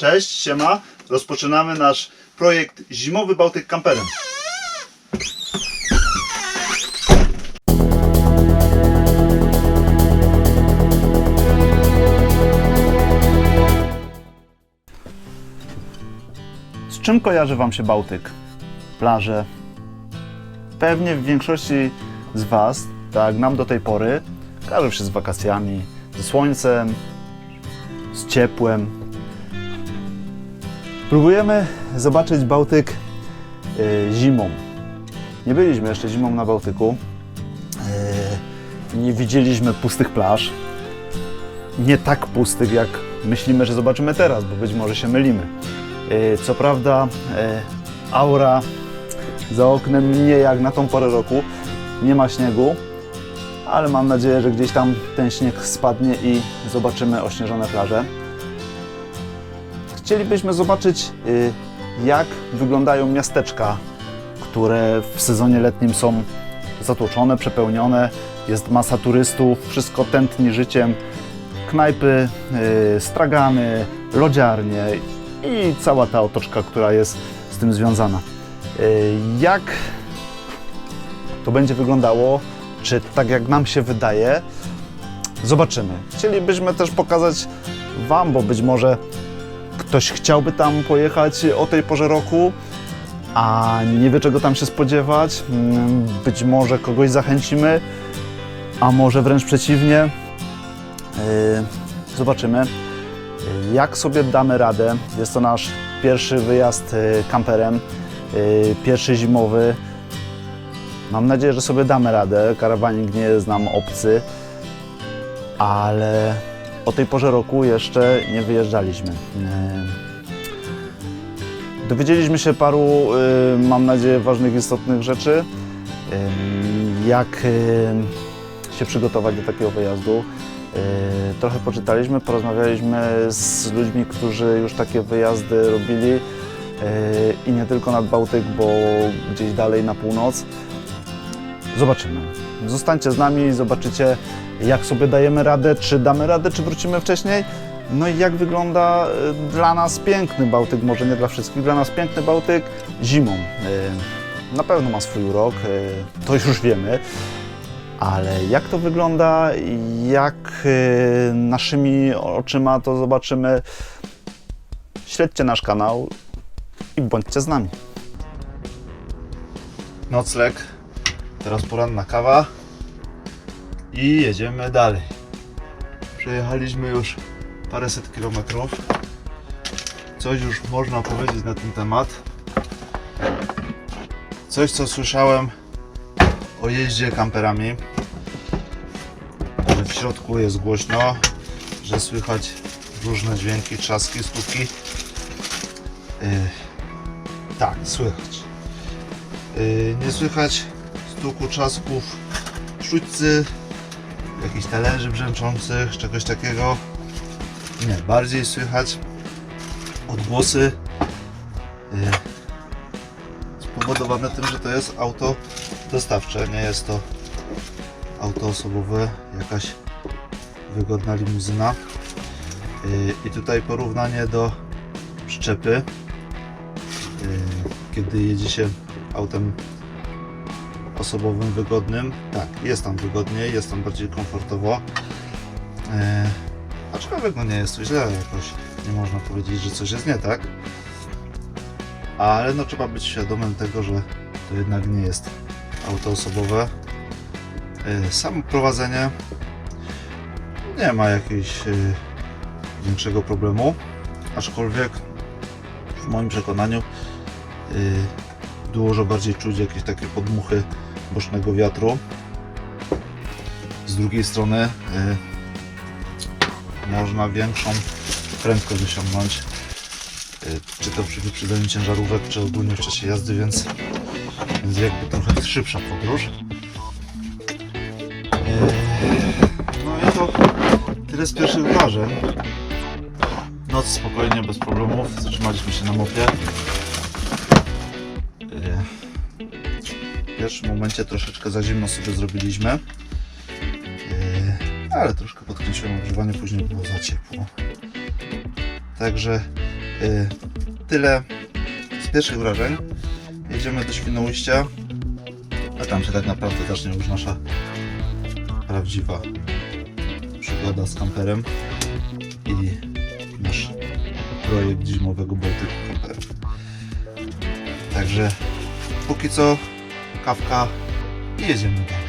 Cześć, siema. Rozpoczynamy nasz projekt Zimowy Bałtyk Kamperem. Z czym kojarzy Wam się Bałtyk? Plaże. Pewnie w większości z Was, tak nam do tej pory, kojarzy się z wakacjami, ze słońcem, z ciepłem. Próbujemy zobaczyć Bałtyk y, zimą. Nie byliśmy jeszcze zimą na Bałtyku. Y, nie widzieliśmy pustych plaż. Nie tak pustych, jak myślimy, że zobaczymy teraz, bo być może się mylimy. Y, co prawda, aura za oknem nie jak na tą porę roku. Nie ma śniegu, ale mam nadzieję, że gdzieś tam ten śnieg spadnie i zobaczymy ośnieżone plaże. Chcielibyśmy zobaczyć, y, jak wyglądają miasteczka, które w sezonie letnim są zatłoczone, przepełnione. Jest masa turystów, wszystko tętni życiem. Knajpy, y, stragany, lodziarnie i cała ta otoczka, która jest z tym związana. Y, Jak to będzie wyglądało? Czy tak jak nam się wydaje? Zobaczymy. Chcielibyśmy też pokazać Wam, bo być może ktoś chciałby tam pojechać o tej porze roku, a nie wie czego tam się spodziewać. Mm, Być może kogoś zachęcimy, a może wręcz przeciwnie. Yy, Zobaczymy, yy, jak sobie damy radę. Jest to nasz pierwszy wyjazd yy, kamperem, pierwszy zimowy. Mam nadzieję, że sobie damy radę. Karawanik nie jest nam obcy, ale o tej porze roku jeszcze nie wyjeżdżaliśmy. Yy, Dowiedzieliśmy się paru, yy, mam nadzieję, ważnych, istotnych rzeczy. Yy, Jak się przygotować do takiego wyjazdu. Trochę poczytaliśmy, porozmawialiśmy z ludźmi, którzy już takie wyjazdy robili i nie tylko nad Bałtyk, bo gdzieś dalej na północ. Zobaczymy. Zostańcie z nami i zobaczycie, jak sobie dajemy radę, czy damy radę, czy wrócimy wcześniej. No i jak wygląda y, dla nas piękny Bałtyk, może nie dla wszystkich, dla nas piękny Bałtyk zimą. Y, Na pewno ma swój urok, y, to już wiemy. Ale jak to wygląda, jak naszymi oczyma to zobaczymy, śledźcie nasz kanał i bądźcie z nami. Nocleg, teraz poranna kawa i jedziemy dalej. Przejechaliśmy już paręset kilometrów. Coś już można powiedzieć na ten temat. Coś co słyszałem o jeździe kamperami. W środku jest głośno, że słychać różne dźwięki, trzaski, stuki. Yy, tak, słychać. Yy, nie słychać stuku, trzasków, sztućcy, jakichś talerzy brzęczących, czegoś takiego. Nie, bardziej słychać odgłosy yy, spowodowane tym, że to jest auto dostawcze, nie jest to auto osobowe, jakaś wygodna limuzyna. Yy, I tutaj porównanie do przyczepy, yy, kiedy jedzie się autem osobowym wygodnym. Tak, jest tam wygodniej, jest tam bardziej komfortowo. E, aczkolwiek no nie jest to źle jakoś. Nie można powiedzieć, że coś jest nie tak. Ale no trzeba być świadomym tego, że to jednak nie jest auto osobowe. E, samo prowadzenie nie ma jakiegoś e, większego problemu. Aczkolwiek w moim przekonaniu e, dużo bardziej czuć jakieś takie podmuchy bocznego wiatru. Z drugiej strony y, można większą prędkość osiągnąć, y, czy to przy wyprzedzaniu ciężarówek, czy ogólnie w czasie jazdy, więc, więc jakby trochę szybsza podróż. Y, no i to tyle z pierwszych wrażeń. Noc spokojnie, bez problemów. Zatrzymaliśmy się na mopie. Pierwszym momencie troszeczkę za zimno sobie zrobiliśmy. Yy, ale troszkę podkręciłem ogrzewanie, później było za ciepło. Także Y, Tyle z pierwszych wrażeń. Jedziemy do Świnoujścia, a tam się tak naprawdę zacznie już nasza prawdziwa przygoda z kamperem i nasz projekt zimowego Bałtyku kamperem. Także póki co kawka i jedziemy dalej.